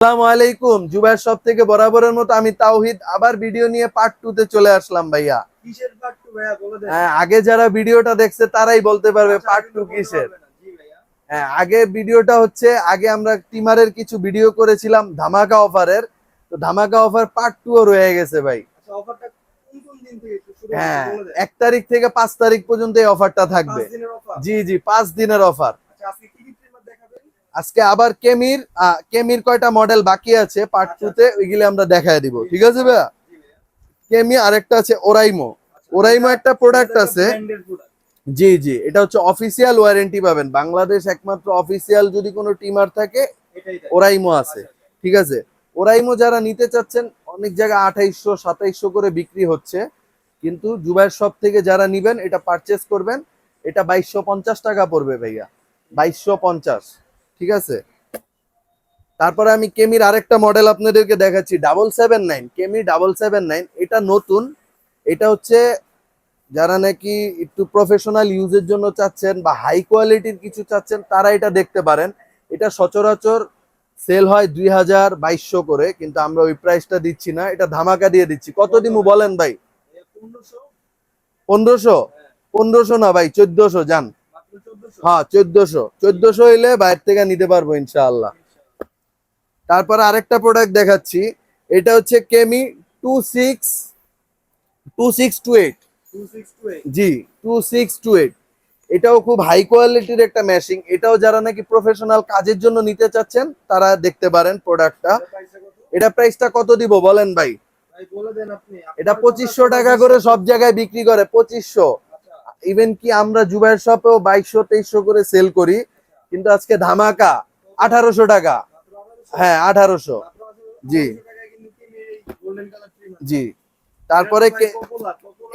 আসসালামু আলাইকুম। জুবাইর সব থেকে বরাবরের মতো আমি তাওহিদ। আবার ভিডিও নিয়ে পার্ট টু তে চলে আসলাম ভাইয়া। কিসের পার্ট টু ভাইয়া? বলে দেন। হ্যাঁ, আগে যারা ভিডিওটা দেখছে তারাই বলতে পারবে আচ্ছা, পার্ট টু কিসের। হ্যাঁ আগে ভিডিওটা হচ্ছে আগে আমরা টিমারের কিছু ভিডিও করেছিলাম ধামাকা অফারের তো ধামাকা অফার পার্ট টু ও রয়ে গেছে ভাই। আচ্ছা অফারটা কোন কোন দিন থেকে শুরু হ্যাঁ এক তারিখ থেকে পাঁচ তারিখ পর্যন্ত এই অফারটা থাকবে। জি জি পাঁচ দিনের অফার আচ্ছা আজকে কি কি ট্রিমার দেখাবেন আজকে আবার কেমির কেমির কয়টা মডেল বাকি আছে পার্ট টু তে, ওইগুলি আমরা দেখায় দিব। ঠিক আছে ভাইয়া? কেমি আরেকটা আছে ওরাইমো ওরাইমো একটা প্রোডাক্ট আছে। জি জি, এটা হচ্ছে অফিসিয়াল ওয়ারেন্টি পাবেন। বাংলাদেশ একমাত্র অফিসিয়াল যদি কোনো টিমার থাকে ওরাইমো আছে। ঠিক আছে? ওরাইমো যারা নিতে চাচ্ছেন, অনেক জায়গায় আঠাইশশো, সাতাইশশো করে বিক্রি হচ্ছে। কিন্তু জুবাইর শপ থেকে যারা নিবেন, এটা পারচেস করবেন, এটা বাইশশো পঞ্চাশ টাকা পড়বে ভাইয়া। বাইশশো পঞ্চাশ। ঠিক আছে? তারপরে আমি কেমির আরেকটা মডেল আপনাদেরকে দেখাচ্ছি double seven nine Kemei double seven nine এটা নতুন। এটা হচ্ছে যারা নাকি একটু প্রফেশনাল ইউজের জন্য চাচ্ছেন বা হাই কোয়ালিটির কিছু চাচ্ছেন তারা এটা দেখতে পারেন। এটা সচরাচর সেল হয় দুই হাজার বাইশশো করে কিন্তু আমরা ওই প্রাইসটা দিচ্ছি না। এটা ধামাকা দিয়ে দিচ্ছি। কত দিমু বলেন ভাই? ভাইয়া 1500 পনেরোশো? পনেরোশো না ভাই চোদ্দশো যান মাত্র 1400 হ্যাঁ চোদ্দশো। চোদ্দশো হইলে বাইরে থেকে নিতে পারব ইনশাআল্লাহ। তারপর আরেকটা প্রোডাক্ট দেখাচ্ছি। এটা হচ্ছে Kemei two six two six two eight G two six two eight এটাও খুব হাই কোয়ালিটির একটা মেশিন এটাও যারা নাকি প্রফেশনাল কাজের জন্য নিতে চাচ্ছেন তারা দেখতে পারেন প্রোডাক্টটা এটা প্রাইসটা কত? দিব বলেন ভাই? এটা পঁচিশশো টাকা করে সব জায়গায় বিক্রি করে পঁচিশশো। ইভেন কি আমরা জুবাইর শপেও বাইশশো, তেইশশো করে সেল করি, কিন্তু আজকে ধামাকা আঠারোশো টাকা। হ্যাঁ আঠারোশো। জি। জি। তারপরে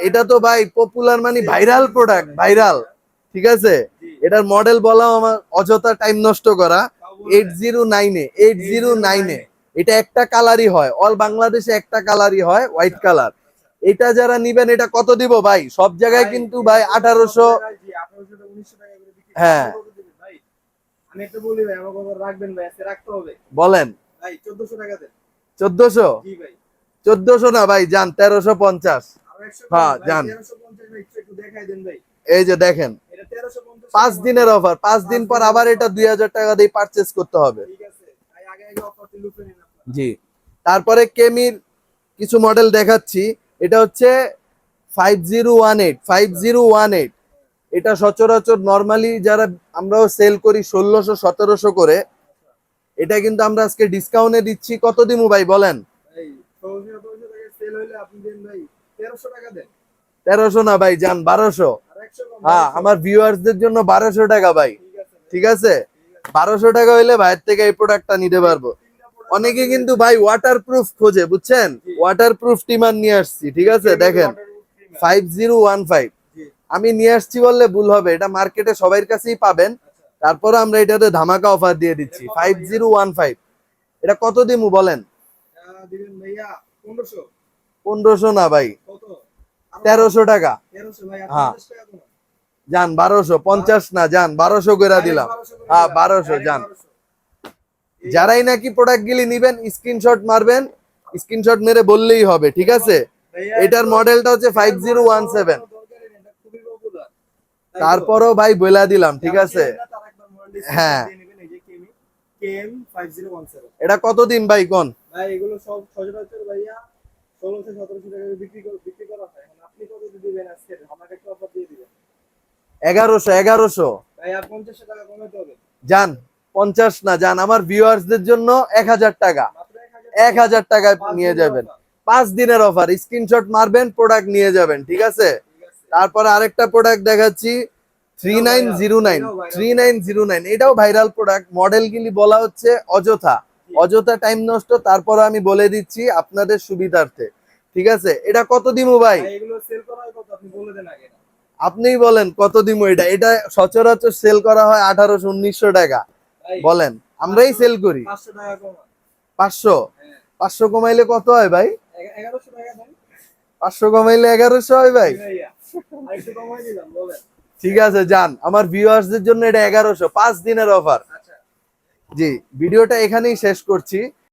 এটা তো ভাই পপুলার মানে ভাইরাল প্রোডাক্ট ভাইরাল ঠিক আছে? এটার মডেল বলা আমার অযথা টাইম নষ্ট করা। এইট জিরো নাইনে এইট জিরো নাইনে এটা একটা কালারই হয়। অল বাংলাদেশে একটা কালারই হয় হোয়াইট কালার এটা যারা নিবেন এটা কত দিব ভাই? সব জায়গায় কিন্তু ভাই আঠারোশো জি 1800 টাকা 1900 টাকা করে বিক্রি হ্যাঁ। বলেন। ভাই 1400 চোদ্দশো? চোদ্দশো না ভাই যান তেরোশো পঞ্চাশ। হ্যাঁ, যান। 1350 ভাই একটু একটু দেখাই দেন ভাই। এই যে দেখেন পাঁচ দিনের অফার পাঁচ দিন পর আবার এটা দুই হাজার টাকা দিয়ে পারচেস করতে হবে। জি। তারপরে কেমির কিছু মডেল দেখাচ্ছি। এটা হচ্ছে five zero one eight five zero one eight এটা সচরাচর নর্মালি যারা আমরাও সেল করি ষোলোশো সতেরোশো করে এটা কিন্তু আমরা আজকে ডিসকাউন্টে দিচ্ছি। কত দিমু ভাই বলেন? ভাই 1600 1700 টাকা সেল হইলে আপনি দেন ভাই 1300 টাকা দেন। তেরোশো না ভাই যান বারোশো। আর 100 কম হ্যাঁ আমার ভিউয়ার্সদের জন্য বারোশো টাকা ভাই। ঠিক আছে। বারোশো টাকা হইলে ভাইয়ের থেকে এই প্রোডাক্টটা নিতে পারব। অনেকে কিন্তু ভাই ওয়াটার প্রুফ খোঁজে বুঝছেন? ওয়াটার প্রুফ টিমার নিয়ে আসছি ঠিক আছে? দেখেন ফাইভ জিরো ওয়ান ফাইভ আমি নিয়ে আসছি বললে ভুল হবে এটা মার্কেটে সবার কাছেই পাবেন। আচ্ছা। তারপরে আমরা এটাতে ধামাকা অফার দিয়ে দিচ্ছি ফাইভ জিরো ওয়ান ফাইভ এটা কত দিমু বলেন? আহ, দিবেন ভাইয়া 1500 পনেরোশো না ভাই তেরোশো টাকা। 1300 ভাই হ্যাঁ। 50 টাকা কম যান বারোশো পঞ্চাশ না যান বারোশো করে দিলাম। হ্যাঁ, বারোশো যান। যারাই নাকি প্রোডাক্ট গুলি নিবেন স্ক্রিনশট মারবেন স্ক্রিনশট মেরে বললেই হবে ঠিক আছে? এটার মডেলটা হচ্ছে ফাইভ জিরো ওয়ান সেভেন তারপরও ভাই বইলা দিলাম ঠিক আছে? হ্যাঁ। এটা কত দিন ভাই কোন? ভাই এগুলো সব সচরাচর ভাইয়া। 16 থেকে 1700 টাকা বিক্রি বিক্রি করা হয়। আপনি কত দিবেন আজকে? আমাকে একটা অফার দিয়ে দিবেন। এগারোশো এগারোশো। ভাই আর 50 টাকা কমাতে হবে। যান। পঞ্চাশ না যান আমার ভিউয়ার্সদের জন্য এক হাজার টাকা। এক হাজার টাকা নিয়ে যাবেন। পাঁচ দিনের অফার স্ক্রিনশট মারবেন প্রোডাক্ট নিয়ে যাবেন ঠিক আছে? তারপরে আরেকটা প্রোডাক্ট দেখাচ্ছি three nine zero nine three nine zero nine এটাও ভাইরাল প্রোডাক্ট মডেলগুলি বলা হচ্ছে অযথা। অযথা টাইম নষ্ট তারপরে আমি বলে দিচ্ছি আপনাদের সুবিধার্থে ঠিক আছে? এটা কত দিমু ভাই? আপনি আপনিই বলেন কত দিমু এটা? এটা সচরাচর সেল করা হয় আঠারোশো উনিশশো টাকা। বলেন আমরাই সেল করি। 500 টাকা কমা পাঁচশো? হ্যাঁ। পাঁচশো কমাইলে কত হয় ভাই? এগা- 1100 টাকা দেন। পাঁচশো কমাইলে এগারোশো হয় ভাই। ঠিক আছে যান। আমার ভিউয়ার্সদের জন্য এটা এগারোশো পাঁচ দিনের অফার আচ্ছা। জি ভিডিওটা এখানেই শেষ করছি।